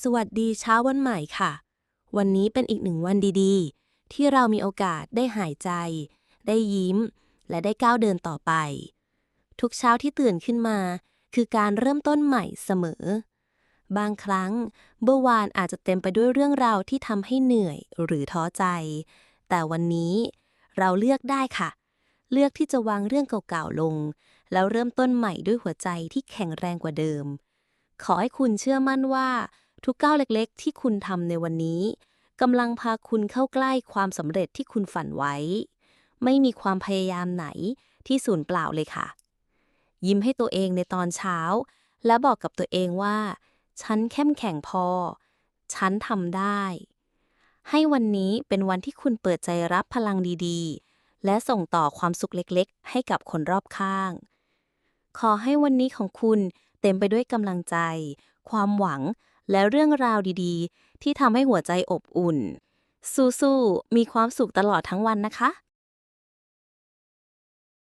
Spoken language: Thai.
สวัสดีเช้าวันใหม่ค่ะ วันนี้เป็นอีกหนึ่งวันดีๆ ที่เรามีโอกาสได้หายใจ ได้ยิ้ม และได้ก้าวเดินต่อไป ทุกเช้าที่ตื่นขึ้นมา คือการเริ่มต้นใหม่เสมอ บางครั้งเมื่อวานอาจจะเต็มไปด้วยเรื่องราวที่ทำให้เหนื่อยหรือท้อใจ แต่วันนี้เราเลือกได้ค่ะ เลือกที่จะวางเรื่องเก่าๆลง แล้วเริ่มต้นใหม่ด้วยหัวใจที่แข็งแรงกว่าเดิม ขอให้คุณเชื่อมั่นว่า ทุกก้าวเล็กๆ ที่คุณทำในวันนี้กำลังพาคุณเข้าใกล้ความสำเร็จที่คุณฝันไว้ ไม่มีความพยายามไหนที่สูญเปล่าเลยค่ะ ยิ้มให้ตัวเองในตอนเช้า และบอกกับตัวเองว่า ฉันเข้มแข็งพอ ฉันทำได้ ให้วันนี้เป็นวันที่คุณเปิดใจรับพลังดีๆ และส่งต่อความสุขเล็กๆ ให้กับคนรอบข้าง ขอให้วันนี้ของคุณเต็มไปด้วยกำลังใจ ความหวัง และเรื่องราวดีๆ ที่ทำให้หัวใจอบอุ่น สู้ๆมีความสุขตลอดทั้งวันนะคะ